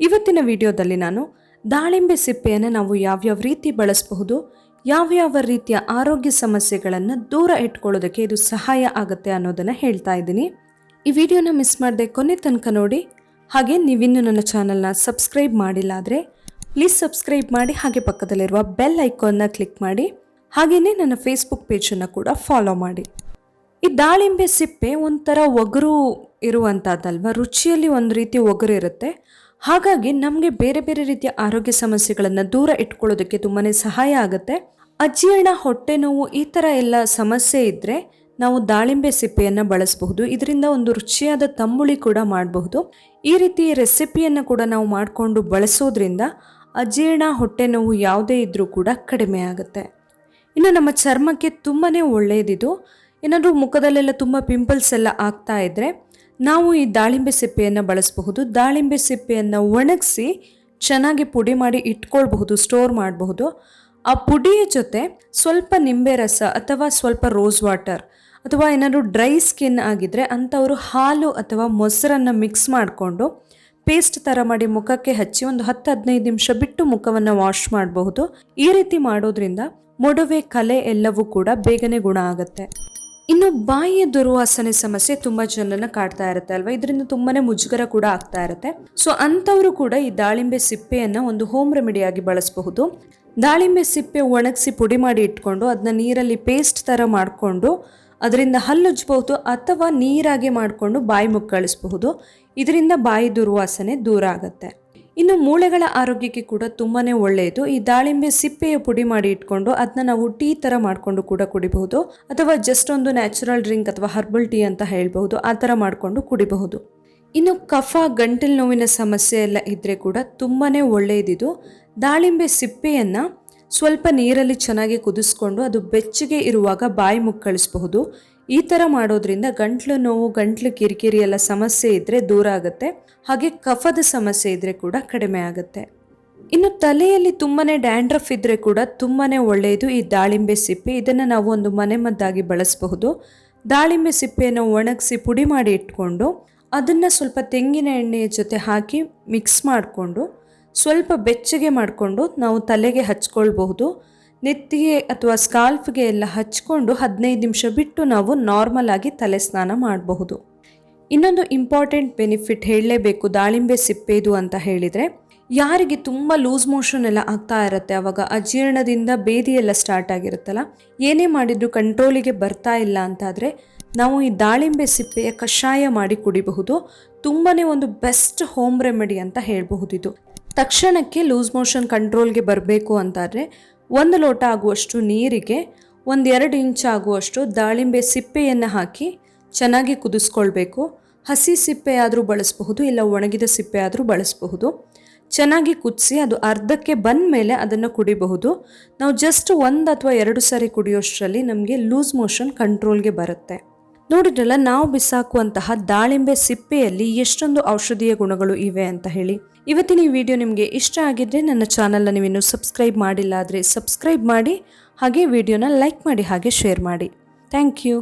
ಇವತ್ತಿನ ವಿಡಿಯೋದಲ್ಲಿ ನಾನು ದಾಳಿಂಬೆ ಸಿಪ್ಪೆಯನ್ನು ನಾವು ಯಾವ್ಯಾವ ರೀತಿ ಬಳಸಬಹುದು, ಯಾವ್ಯಾವ ರೀತಿಯ ಆರೋಗ್ಯ ಸಮಸ್ಯೆಗಳನ್ನು ದೂರ ಇಟ್ಕೊಳ್ಳೋದಕ್ಕೆ ಇದು ಸಹಾಯ ಆಗುತ್ತೆ ಅನ್ನೋದನ್ನು ಹೇಳ್ತಾ ಇದ್ದೀನಿ. ಈ ವಿಡಿಯೋನ ಮಿಸ್ ಮಾಡದೆ ಕೊನೆ ತನಕ ನೋಡಿ. ಹಾಗೆ ನೀವಿನ್ನೂ ನನ್ನ ಚಾನಲ್ನ ಸಬ್ಸ್ಕ್ರೈಬ್ ಮಾಡಿಲ್ಲ ಆದರೆ ಪ್ಲೀಸ್ ಸಬ್ಸ್ಕ್ರೈಬ್ ಮಾಡಿ, ಹಾಗೆ ಪಕ್ಕದಲ್ಲಿರುವ ಬೆಲ್ ಐಕಾನ್ನ ಕ್ಲಿಕ್ ಮಾಡಿ ಹಾಗೆಯೇ ನನ್ನ ಫೇಸ್ಬುಕ್ ಪೇಜನ್ನು ಕೂಡ ಫಾಲೋ ಮಾಡಿ. ಈ ದಾಳಿಂಬೆ ಸಿಪ್ಪೆ ಒಂಥರ ಒಗರು ಇರುವಂಥದ್ದಲ್ವ ರುಚಿಯಲ್ಲಿ ಒಂದು ರೀತಿ ಒಗರು ಇರುತ್ತೆ. ಹಾಗಾಗಿ ನಮಗೆ ಬೇರೆ ಬೇರೆ ರೀತಿಯ ಆರೋಗ್ಯ ಸಮಸ್ಯೆಗಳನ್ನು ದೂರ ಇಟ್ಕೊಳ್ಳೋದಕ್ಕೆ ತುಂಬಾ ಸಹಾಯ ಆಗುತ್ತೆ. ಅಜೀರ್ಣ ಹೊಟ್ಟೆ ನೋವು ಈ ಥರ ಎಲ್ಲ ಸಮಸ್ಯೆ ಇದ್ದರೆ ನಾವು ದಾಳಿಂಬೆ ಸಿಪ್ಪೆಯನ್ನು ಬಳಸಬಹುದು. ಇದರಿಂದ ಒಂದು ರುಚಿಯಾದ ತಂಬುಳಿ ಕೂಡ ಮಾಡಬಹುದು. ಈ ರೀತಿ ರೆಸಿಪಿಯನ್ನು ಕೂಡ ನಾವು ಮಾಡಿಕೊಂಡು ಬಳಸೋದ್ರಿಂದ ಅಜೀರ್ಣ ಹೊಟ್ಟೆ ನೋವು ಯಾವುದೇ ಇದ್ದರೂ ಕೂಡ ಕಡಿಮೆ ಆಗುತ್ತೆ. ಇನ್ನು ನಮ್ಮ ಚರ್ಮಕ್ಕೆ ತುಂಬಾ ಒಳ್ಳೆಯದಿದು ಏನಾದರೂ ಮುಖದಲ್ಲೆಲ್ಲ ತುಂಬ ಪಿಂಪಲ್ಸ್ ಎಲ್ಲ ಆಗ್ತಾ ಇದ್ದರೆ ನಾವು ಈ ದಾಳಿಂಬೆ ಸಿಪ್ಪೆಯನ್ನು ಬಳಸಬಹುದು. ದಾಳಿಂಬೆ ಸಿಪ್ಪೆಯನ್ನು ಒಣಗಿಸಿ ಚೆನ್ನಾಗಿ ಪುಡಿ ಮಾಡಿ ಇಟ್ಕೊಳ್ಬಹುದು ಸ್ಟೋರ್ ಮಾಡಬಹುದು. ಆ ಪುಡಿಯ ಜೊತೆ ಸ್ವಲ್ಪ ನಿಂಬೆ ರಸ ಅಥವಾ ಸ್ವಲ್ಪ ರೋಸ್ ವಾಟರ್ ಅಥವಾ ಏನಾದರೂ ಡ್ರೈ ಸ್ಕಿನ್ ಆಗಿದ್ರೆ ಅಂಥವರು ಹಾಲು ಅಥವಾ ಮೊಸರನ್ನು ಮಿಕ್ಸ್ ಮಾಡಿಕೊಂಡು ಪೇಸ್ಟ್ ಥರ ಮಾಡಿ ಮುಖಕ್ಕೆ ಹಚ್ಚಿ ಒಂದು ಹತ್ತು ಹದಿನೈದು ನಿಮಿಷ ಬಿಟ್ಟು ಮುಖವನ್ನು ವಾಶ್ ಮಾಡಬಹುದು. ಈ ರೀತಿ ಮಾಡೋದ್ರಿಂದ ಮೊಡವೆ, ಕಲೆ ಎಲ್ಲವೂ ಕೂಡ ಬೇಗನೆ ಗುಣ ಆಗುತ್ತೆ. ಇನ್ನು ಬಾಯಿಯ ದುರ್ವಾಸನೆ ಸಮಸ್ಯೆ ತುಂಬಾ ಜನನ ಕಾಡ್ತಾ ಇರುತ್ತೆ ಅಲ್ವಾ? ಇದರಿಂದ ತುಂಬಾನೇ ಮುಜುಗರ ಕೂಡ ಆಗ್ತಾ ಇರುತ್ತೆ. ಸೊ ಅಂಥವರು ಕೂಡ ಈ ದಾಳಿಂಬೆ ಸಿಪ್ಪೆಯನ್ನು ಒಂದು ಹೋಮ್ ರೆಮಿಡಿಯಾಗಿ ಬಳಸಬಹುದು. ದಾಳಿಂಬೆ ಸಿಪ್ಪೆ ಒಣಗಿಸಿ ಪುಡಿ ಮಾಡಿ ಇಟ್ಕೊಂಡು ಅದನ್ನ ನೀರಲ್ಲಿ ಪೇಸ್ಟ್ ಥರ ಮಾಡಿಕೊಂಡು ಅದರಿಂದ ಹಲ್ಲುಜ್ಬಹುದು ಅಥವಾ ನೀರಾಗಿ ಮಾಡಿಕೊಂಡು ಬಾಯಿ ಮುಕ್ಕಳಿಸಬಹುದು. ಇದರಿಂದ ಬಾಯಿ ದುರ್ವಾಸನೆ ದೂರ ಆಗುತ್ತೆ. ಇನ್ನು ಮೂಳೆಗಳ ಆರೋಗ್ಯಕ್ಕೆ ಕೂಡ ತುಂಬಾ ಒಳ್ಳೆಯದು. ಈ ದಾಳಿಂಬೆ ಸಿಪ್ಪೆಯ ಪುಡಿ ಮಾಡಿ ಇಟ್ಕೊಂಡು ಅದನ್ನ ನಾವು ಟೀ ಥರ ಮಾಡಿಕೊಂಡು ಕೂಡ ಕುಡಿಬಹುದು. ಅಥವಾ ಜಸ್ಟ್ ಒಂದು ನ್ಯಾಚುರಲ್ ಡ್ರಿಂಕ್ ಅಥವಾ ಹರ್ಬಲ್ ಟೀ ಅಂತ ಹೇಳಬಹುದು. ಆ ಥರ ಮಾಡಿಕೊಂಡು ಕುಡಿಬಹುದು. ಇನ್ನು ಕಫ, ಗಂಟಲು ನೋವಿನ ಸಮಸ್ಯೆ ಎಲ್ಲ ಇದ್ದರೆ ಕೂಡ ತುಂಬಾ ಒಳ್ಳೆಯದಿದು. ದಾಳಿಂಬೆ ಸಿಪ್ಪೆಯನ್ನು ಸ್ವಲ್ಪ ನೀರಲ್ಲಿ ಚೆನ್ನಾಗಿ ಕುದಿಸ್ಕೊಂಡು ಅದು ಬೆಚ್ಚಗೆ ಇರುವಾಗ ಬಾಯಿ ಮುಕ್ಕಳಿಸಬಹುದು. ಈ ಥರ ಮಾಡೋದ್ರಿಂದ ಗಂಟ್ಲು ನೋವು, ಗಂಟ್ಲು ಕಿರಿಕಿರಿ ಎಲ್ಲ ಸಮಸ್ಯೆ ಇದ್ದರೆ ದೂರ ಆಗುತ್ತೆ. ಹಾಗೆ ಕಫದ ಸಮಸ್ಯೆ ಇದ್ದರೆ ಕೂಡ ಕಡಿಮೆ ಆಗುತ್ತೆ. ಇನ್ನು ತಲೆಯಲ್ಲಿ ತುಂಬಾನೇ ಡ್ಯಾಂಡ್ರಫ್ ಇದ್ದರೆ ಕೂಡ ತುಂಬಾ ಒಳ್ಳೆಯದು ಈ ದಾಳಿಂಬೆ ಸಿಪ್ಪೆ. ಇದನ್ನು ನಾವು ಒಂದು ಮನೆಮದ್ದಾಗಿ ಬಳಸಬಹುದು. ದಾಳಿಂಬೆ ಸಿಪ್ಪೆಯನ್ನು ಒಣಗಿಸಿ ಪುಡಿ ಮಾಡಿ ಇಟ್ಕೊಂಡು ಅದನ್ನು ಸ್ವಲ್ಪ ತೆಂಗಿನ ಎಣ್ಣೆಯ ಜೊತೆ ಹಾಕಿ ಮಿಕ್ಸ್ ಮಾಡಿಕೊಂಡು ಸ್ವಲ್ಪ ಬೆಚ್ಚಗೆ ಮಾಡಿಕೊಂಡು ನಾವು ತಲೆಗೆ ಹಚ್ಕೊಳ್ಬಹುದು. ನೆತ್ತಿಗೆ ಅಥವಾ ಸ್ಕಾಲ್ಫ್ಗೆ ಎಲ್ಲ ಹಚ್ಕೊಂಡು ಹದಿನೈದು ನಿಮಿಷ ಬಿಟ್ಟು ನಾವು ನಾರ್ಮಲ್ ಆಗಿ ತಲೆ ಸ್ನಾನ ಮಾಡಬಹುದು. ಇನ್ನೊಂದು ಇಂಪಾರ್ಟೆಂಟ್ ಬೆನಿಫಿಟ್ ಹೇಳಲೇಬೇಕು, ದಾಳಿಂಬೆ ಸಿಪ್ಪೆದು ಅಂತ ಹೇಳಿದರೆ, ಯಾರಿಗೆ ತುಂಬ ಲೂಸ್ ಮೋಷನ್ ಎಲ್ಲ ಆಗ್ತಾ ಇರುತ್ತೆ, ಅವಾಗ ಅಜೀರ್ಣದಿಂದ ಬೇದಿ ಎಲ್ಲ ಸ್ಟಾರ್ಟ್ ಆಗಿರುತ್ತಲ್ಲ, ಏನೇ ಮಾಡಿದ್ರು ಕಂಟ್ರೋಲಿಗೆ ಬರ್ತಾ ಇಲ್ಲ ಅಂತಾದರೆ, ನಾವು ಈ ದಾಳಿಂಬೆ ಸಿಪ್ಪೆಯ ಕಷಾಯ ಮಾಡಿ ಕುಡಿಬಹುದು ತುಂಬಾ ಒಂದು ಬೆಸ್ಟ್ ಹೋಮ್ ರೆಮಿಡಿ ಅಂತ ಹೇಳಬಹುದು ಇದು. ತಕ್ಷಣಕ್ಕೆ ಲೂಸ್ ಮೋಷನ್ ಕಂಟ್ರೋಲ್ಗೆ ಬರಬೇಕು ಅಂತಾದರೆ ಒಂದು ಲೋಟ ಆಗುವಷ್ಟು ನೀರಿಗೆ, ಒಂದೆರಡು ಇಂಚ್ ಆಗುವಷ್ಟು ದಾಳಿಂಬೆ ಸಿಪ್ಪೆಯನ್ನು ಹಾಕಿ ಚೆನ್ನಾಗಿ ಕುದಿಸ್ಕೊಳ್ಬೇಕು. ಹಸಿ ಸಿಪ್ಪೆ ಆದರೂ ಬಳಸಬಹುದು, ಇಲ್ಲ ಒಣಗಿದ ಸಿಪ್ಪೆ ಆದರೂ ಬಳಸಬಹುದು. ಚೆನ್ನಾಗಿ ಕುದಿಸಿ ಅದು ಅರ್ಧಕ್ಕೆ ಬಂದ ಮೇಲೆ ಅದನ್ನು ಕುಡಿಬಹುದು. ನಾವು ಜಸ್ಟ್ ಒಂದು ಅಥವಾ ಎರಡು ಸಾರಿ ಕುಡಿಯೋಷ್ಟರಲ್ಲಿ ನಮಗೆ ಲೂಸ್ ಮೋಷನ್ ಕಂಟ್ರೋಲ್ಗೆ ಬರುತ್ತೆ. ನೋಡಿದ್ರಲ್ಲ, ನಾವು ಬಿಸಾಕುವಂತಹ ದಾಳಿಂಬೆ ಸಿಪ್ಪೆಯಲ್ಲಿ ಎಷ್ಟೊಂದು ಔಷಧೀಯ ಗುಣಗಳು ಇವೆ ಅಂತ ಹೇಳಿ. ಇವತ್ತಿನ ಈ ವಿಡಿಯೋ ನಿಮಗೆ ಇಷ್ಟ ಆಗಿದ್ದರೆ ನನ್ನ ಚಾನಲ್ನ ನೀವಿನ್ನೂ ಸಬ್ಸ್ಕ್ರೈಬ್ ಮಾಡಿಲ್ಲ ಆದರೆ ಸಬ್ಸ್ಕ್ರೈಬ್ ಮಾಡಿ ಹಾಗೆ ವಿಡಿಯೋನ ಲೈಕ್ ಮಾಡಿ ಹಾಗೆ ಶೇರ್ ಮಾಡಿ. Thank you.